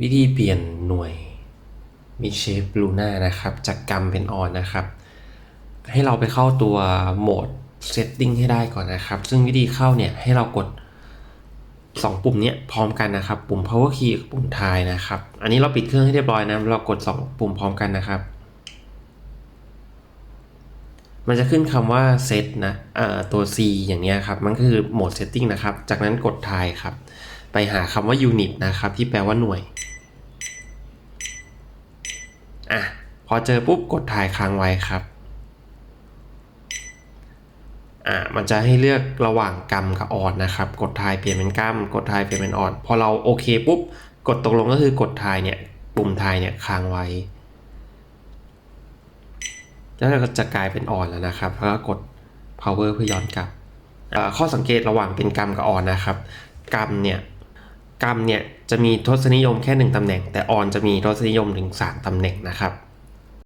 วิธีเปลี่ยนหน่วยมิเชฟลูน่านะครับ จากกรรมเป็นออนนะครับ ให้เราไปเข้าตัวโหมด setting ให้ได้ก่อนนะครับ ซึ่งวิธีเข้าเนี่ย ให้เรากด 2 ปุ่มเนี้ยพร้อมกันนะครับ ปุ่ม power key กับปุ่มทายนะครับ อันนี้เราปิดเครื่องให้เรียบร้อยนะ เรากด 2 ปุ่มพร้อมกันนะครับ มันจะขึ้นคำว่า set นะอ่าตัว C อย่างเนี้ยครับ มันก็คือโหมด setting นะครับ จากนั้นกดทายครับ ไปหาคำว่า unit นะครับ ที่แปลว่าหน่วย อะพอเจอปุ๊บกดทายค้างไว้ครับอะมันจะให้เลือกระหว่างกรรมกับออดนะครับ กดทายเปลี่ยนเป็นกรรมกดทายเปลี่ยนเป็นออดพอเราโอเคปุ๊บกดตกลงก็คือกดทายเนี่ยปุ่มทายเนี่ยค้างไว้แล้วก็จะกลายเป็นออนแล้วนะครับ แล้วก็กด power เพื่อย้อนกลับอ่อข้อสังเกตระหว่างเป็นกรรมกับออนนะครับ กรรมเนี่ย กรรมเนี่ยจะมีทศนิยมแค่หนึ่งตำแหน่ง แต่ออนจะมีทศนิยมถึง 3ตำแหน่งนะครับ